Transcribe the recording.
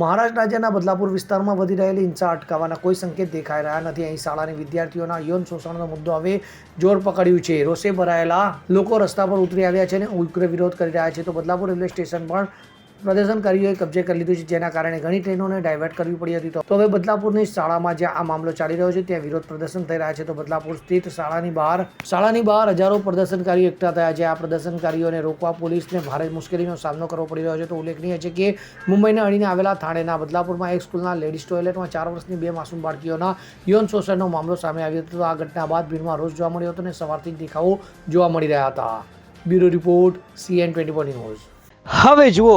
મહારાષ્ટ્ર રાજ્યના બદલાપુર વિસ્તારમાં વધી રહેલી હિંસા અટકાવવાના કોઈ સંકેત દેખાઈ રહ્યા નથી. અહીં શાળાની વિદ્યાર્થીઓના યૌન શોષણનો મુદ્દો હવે જોર પકડ્યું છે. રોષે ભરાયેલા લોકો રસ્તા પર ઉતરી આવ્યા છે અને ઉગ્ર વિરોધ કરી રહ્યા છે. તો બદલાપુર રેલવે સ્ટેશન પણ પ્રદર્શનકારીઓએ કબજે કરી લીધું છે, જેના કારણે ઘણી ટ્રેનોને ડાયવર્ટ કરવી પડી હતી. તો હવે બદલાપુરની શાળામાં જ્યાં આ મામલો ચાલી રહ્યો છે, ત્યાં વિરોધ પ્રદર્શન થઈ રહ્યા છે. તો બદલાપુર સ્થિત શાળાની બહાર શાળાની બહાર હજારો પ્રદર્શનકારીઓ એકઠા થયા છે. આ પ્રદર્શનકારીઓને રોકવા પોલીસને ભારે મુશ્કેલીનો સામનો કરવો પડી રહ્યો છે. તો ઉલ્લેખનીય છે કે મુંબઈને અડીને આવેલા થાણેના બદલાપુરમાં એક સ્કૂલના લેડીઝ ટોયલેટમાં ચાર વર્ષની બે માસૂમ બાળકીઓના યૌન શોષણનો મામલો સામે આવ્યો હતો. આ ઘટના બાદ ભીડમાં રોષ જોવા મળ્યો હતો અને સવારથી જ દેખાવો જોવા મળી રહ્યા હતા. Bureau report CN twenty news. હવે જુઓ